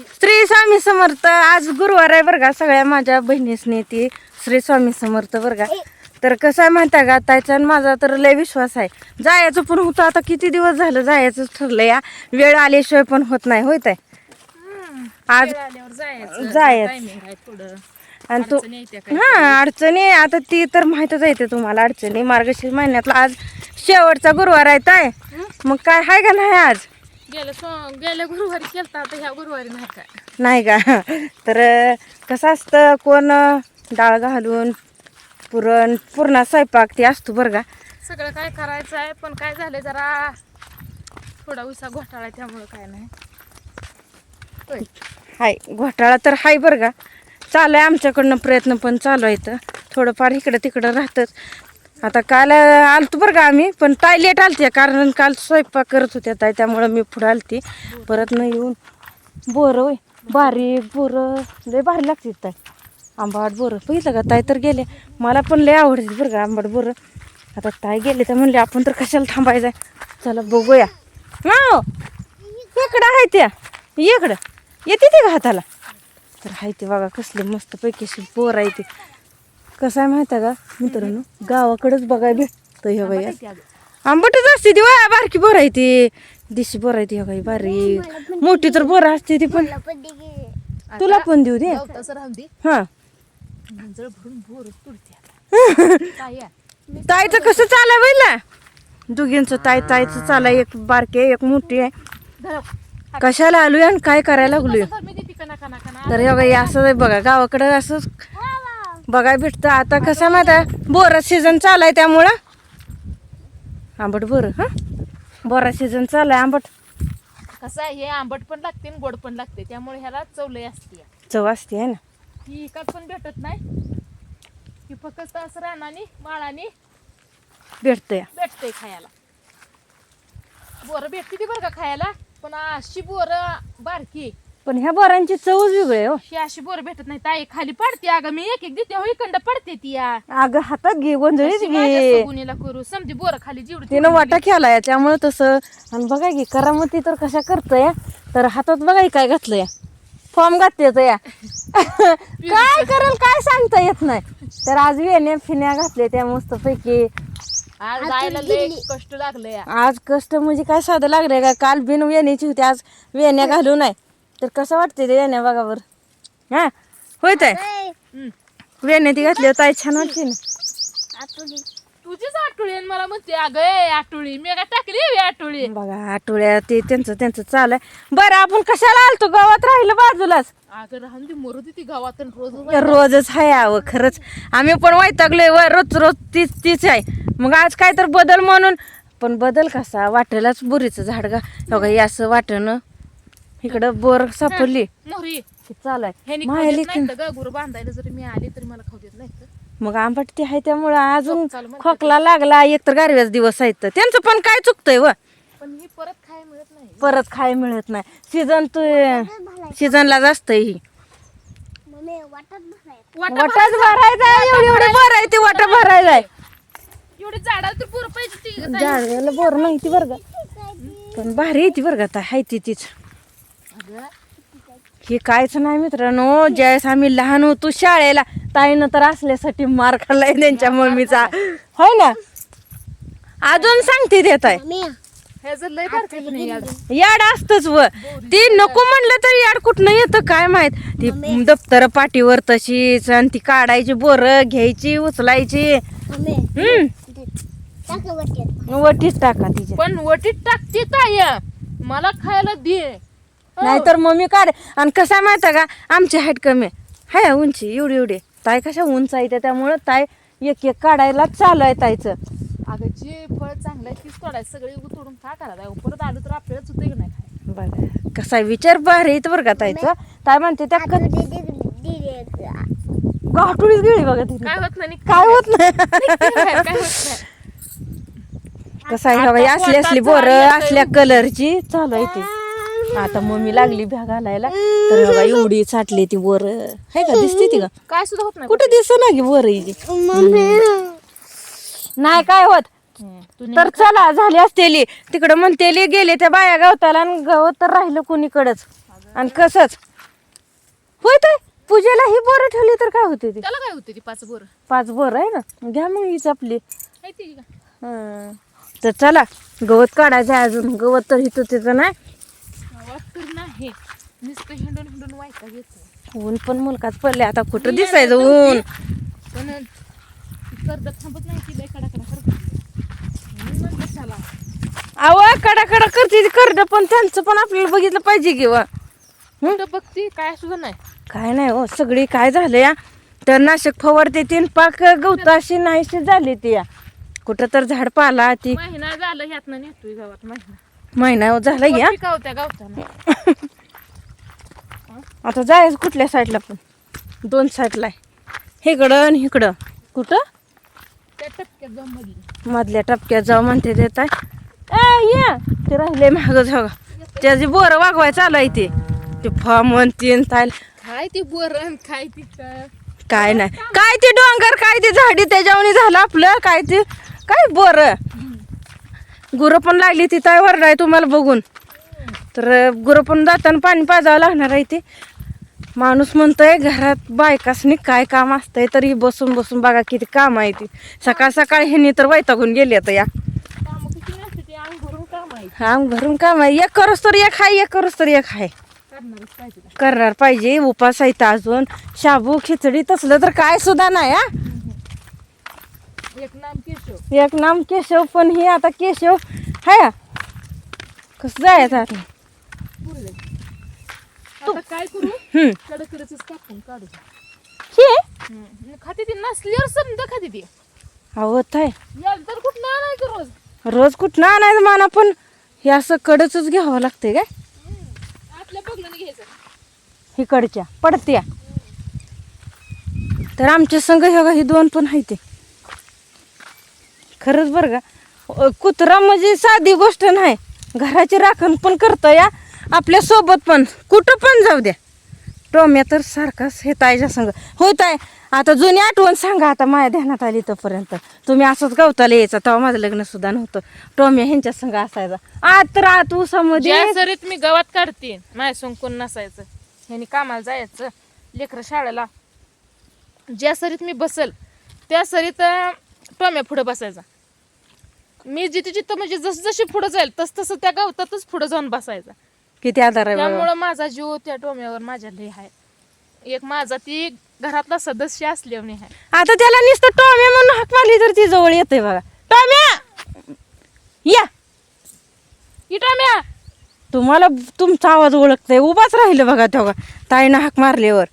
श्री स्वामी समर्थ आज गुरुवार आहे बरं का सगळ्या माझ्या बहिणीसनी ती श्री स्वामी समर्थ बरं का. तर कसं आहे माहिती आहे का आणि माझा तर लय विश्वास आहे. जायचं पण होतं आता किती दिवस झालं जायचं ठरलं या वेळ आल्याशिवाय पण होत नाही होत आहे आज जायचं आणि तू हा अडचणी आता ती तर माहीतच आहे ते तुम्हाला अडचणी मार्गशीर्ष महिन्यातला आज शेवटचा गुरुवार आहे ताय मग काय आहे का नाही आज? गेल्या सो गेल्या गुरुवारी केलता आता ह्या गुरुवारी नाही काय. नाही का? तर कसं असतं कोण डाळ घालून पुरण पुरणा स्वयंपाक ते असतो बरं का. सगळं काय करायचं आहे पण काय झालं जरा थोडा उसा घोटाळा आहे त्यामुळे काय नाही. होय. हाय घोटाळा तर हाय बरं का. चालू आहे आमच्याकडनं प्रयत्न पण चालू आहे तर थोडंफार इकडं तिकडं राहतंच. आता काल आलतो बरं का आम्ही पण ताय लेट आलते कारण काल स्वयंपाक करत होत्या ताई त्यामुळं मी पुढं आलती. परत न येऊन बोरं होय बारीक बोरं लय भारी लागते ताई. आंबाट बोरं. बघितलं का? ताई तर गेले मला पण लय आवडते बरं का आंबाट बोरं. आता ताई गेले तर म्हणले आपण तर कशाला थांबायचं आहे? चला बघूया. हा इकडं आहे त्या. इकडं. येते ते का हाताला? तर आहे ते बघा कसले मस्त पैकी अशी बोर आहे ते. कसं आहे माहिती आहे का मित्रांनो? गावाकडेच बघाय भेटतं हे बाई. आंबटच असते ती वा बारकी बोर आहे ती. दिशी बोर आहे ती बाई बारीक. मोठी तर बोर असते ती पण. तुला पण देऊ दे. हा. आहे? ताईचं कसं चालाय बैला दोघींचं ताई ताईचं चालाय एक बारके एक मोठी आहे. कशाला आलोय आणि काय करायला लागलोय? तर हे बघा असं बघा गावाकडं असंच बघाय भेटतं. आता कसं आहे माहिती आहे? बोरा सीझन चालाय त्यामुळं. आंबट बोरं हां? बोरा सीझन चालाय आंबट. कसं आहे हे आंबट पण लागते आणि गोड पण लागते. त्यामुळे ह्याला चवलय असते. चव असते आहे ना? ही इकत पण भेटत नाही. ही फक्त असं रानानी माळानी भेटतंय. भेटते खायला. बोरं भेटते ती बरं का खायला? पण अशी बोरं बारकी. पण ह्या बोरांची चवच वेगळी आहे हो. ही अशी बोरं भेटत नाही. ताई खाली पडते अगं. मी एक एक देते हो. इकडं पडते ती या. अगं हातात घे गोंधळीच अशी माझ्या घे सगुनीला करू. समजी बोरं खाली जेवढी तिनं वाटा केलाय त्यामुळं तसं. आणि बघा की करामती तर कशा करतोय तर हातात बघा काय घातलंय फॉर्म घातले या. काय करेल काय सांगता येत नाही. तर आज वेण्या फिण्या घातले त्या मस्त पैकी आज जायला लय कष्ट लागलं या. आज कष्ट म्हणजे काय साधं लागलंय का? काल बिन वेण्याची होती आज वेण्या घालू नाही. तर कसं वाटते ते वेण्या बघावर हा? होय ताय हम्म. वेण्या ती घातली ताई छान वाटते ना. तुझीच आठवडी आणि मला म्हणते. अगं ए मी काय टाकली बी आठवडी बघा आठवड्या ते. त्यांचं त्यांचं चालू आहे. बरं आपण कशाला आलतो? गावात राहिलं बाजूलाच. अगं राहून ती मरू ती गावात आणि रोज रोजच आहे अव खरंच. आम्ही पण वैतागलोय व रोज रोज तीच तीच आहे. मग आज काय तर बदल म्हणून. पण बदल कसा? वाटेलाच बोरीचं झाड गा बघा हे असं वाटणं. इकडं बोर सापडली. मोहरी. चालू आहे माहेली गुरु बांधायला जरी मी आली तरी मला खाऊ देत नाही तर मग आंबट ते आहे त्यामुळं अजून खोकला लागला एक तर गारव्याच दिवस आहेत तर. त्यांचं पण काय चुकतंय व? पण ही परत खायला मिळत नाही. परत खाय मिळत नाही. सीझन तू सीझनलाच असतंय ही. वाटा वटाच भरायचा. एवढी एवढी भर आहे ती वाटा भरायला आहे. एवढी झाडाला तर पोरं पाहिजे ती झाडाला बोर नाही ती बरं का? पण भारी आहे ती आता हाय ती तीच. हे कायच नाही मित्रांनो ज्यावेळेस आम्ही लहान होतो शाळेला ताईनं तर असल्यासाठी मार खाल्लाय त्यांच्या मम्मीचा. होय ना? अजून सांगते देत आहे. हे याड. असतच व. ती नको म्हणलं तर याड कुठनं येतं काय माहीत? ती दप्तर पाठीवर तशीच आणि ती काढायची बोर घ्यायची उचलायची. हम्म. वटीच टाका तिच्या. पण वटीत टाकते ताय मला खायला दे. हो. नाहीतर मम्मी काढ. आणि कसा माहिती का? आमची हाईट कमी आहे. हाय उंची एवढी एवढी ताई कशा उंच आहे त्यामुळं ताई एक एक काढायला चालू आहे ताईचं. अगं जे फळ चांगलं आहे तीच तोडायचं सगळे तोडून का करायला परत आलं तर आपल्याला चुते की नाही बघा कसा आहे? विचार भारी आहे बरं का ताईचं. ताई म्हणते त्या गाठुडीच गेली बघा तिने. काय होत नाही काय होत नाही. काय होत नाही. कसं आहे बघा, ही असली असली बोर असल्या कलरची चालू आहे ती. आता मम्मी लागली भ्या घालायला. तर बघा एवढी साठली ती बोर आहे का? दिसते ती का? काय सुद्धा होत नाही कुठे दिसत ना की बोर हिची नाही काय होत? तर चला झाली असतेली. तिकडं म्हणतेली गेले त्या बाया गावताला आणि गावात तर राहिलं कुणीकडच. आणि कसंच? होय ताई पूजेला ही बोरं ठेवली तर काय होते ती? त्याला काय होते ती पाच बोर? पाच बोरं आहे ना? घ्या मग हीच आपली माहिती आहे का? हं. तर चला गवत काढायचं आहे अजून. गवत तर इथं तिथं नाही. नाही. नुसतं हिंडून हिंडून घेतो ऊन पण मुलकाच पडले आता कुठं दिसायचं ऊन? पण ती कर्जत थांबत नाही ती लय कडा कडा करत म्हणून म्हणलं चला. अव कडा कडा करते. ती करड पण त्यांचं पण आपल्याला बघितलं पाहिजे किंवा कुठं बघती? काय सुद्धा नाही काय नाही हो सगळी काय झालं या तर नाशक फवारते तीन पाक गवताशी नाहीशी झाली ती या कुठं तर झाड पाला ती. महिना झालं ह्यातनं नेतोय गावात महिना. महिना झाला या. आता जायचं कुठल्या साईडला पण? दोन साईडला आहे. इकडं आणि इकडं कुठं? मधल्या टपक्यात जाऊ म्हणते देत आहे ये. ते राहिले मागं जाऊ त्याची बोरं वागवाय चालू आहे ते ते फॉर्म तीन ताल काय ती बोरण काय ती काय नाही. काय ते डोंगर काय ते झाडी त्याच्यावणी झालं आपलं? काय ते काय बोर? गुरं पण लागली ती काय आहे तुम्हाला बघून. तर गुरं पण जाताना पाणी पाजावं लागणार आहे ते. माणूस म्हणतोय घरात बायकासनी काय काम असतंय तरी बसून बसून बघा किती काम आहे ती. सकाळ सकाळ ह्यांनी तर वैतागून गेली आता या. भरून काम आहे आम घरून काम आहे. एक करूस तर एक आहे एक करूस तर एक हाय. करणार पाहिजे. उपास आहे अजून. शाबू खिचडी तसलं तर काय सुद्धा नाही हा. एक नाम केशव. एक नाम केशव पण हे आता केशव हाय. कसं जायचं आता? आता काय करू? हम्म. कडकडच कापून काढू. हे? हम्म. खाते ती नसल्यावर समजा खाते ती. याल तर कुठं का रोज? रोज कुठं आणायचं माना पण हे असं कडच घ्यावं लागतंय काय? आपल्या घ्यायचं. इकडच्या पडत्या. तर आमच्या संघ हे बघा, ही दोन पण आहे ते. खरंच बरं का. कुत्रा म्हणजे साधी गोष्ट नाही. घराची राखण पण करतं या आपल्यासोबत पण. कुठं पण जाऊ द्या. टोम्या तर सारखाच हे ताईच्या संग. होय ताय आता जुनी आठवण सांगा आता माझ्या ध्यानात आली तोपर्यंत. तुम्ही असंच गावताला यायचा तेव्हा माझं लग्न सुद्धा नव्हतं. टोम्या ह्यांच्या संग असायचा. आत तर आत ऊसामध्ये सरीत मी गवत काढते माझ्या संकून कोण नसायचं. ह्यानी कामाला जायचं लेकरं शाळेला. ज्या सरीत मी बसल त्या सरीत टोम्या पुढं बसायचा. मी जिथे जिथं म्हणजे जस जशी पुढं जाईल तस तसं त्या गवतातच पुढं जाऊन बसायचा. किती आधार आहे. त्यामुळं माझा जीव त्या टोम्यावर माझ्या लय आहे एक माझा ती घरातला सदस्य असल्याने आहे आता त्याला नुसतं टॉम्या म्हणून हाक मारली तर ती जवळ येते बघा. टॉम्या! या. ही टोम्या! तुम्हाला तुमचा आवाज ओळखतंय. उभाच राहिलं बघा तेव्हा. ताईनं हाक मारल्यावर.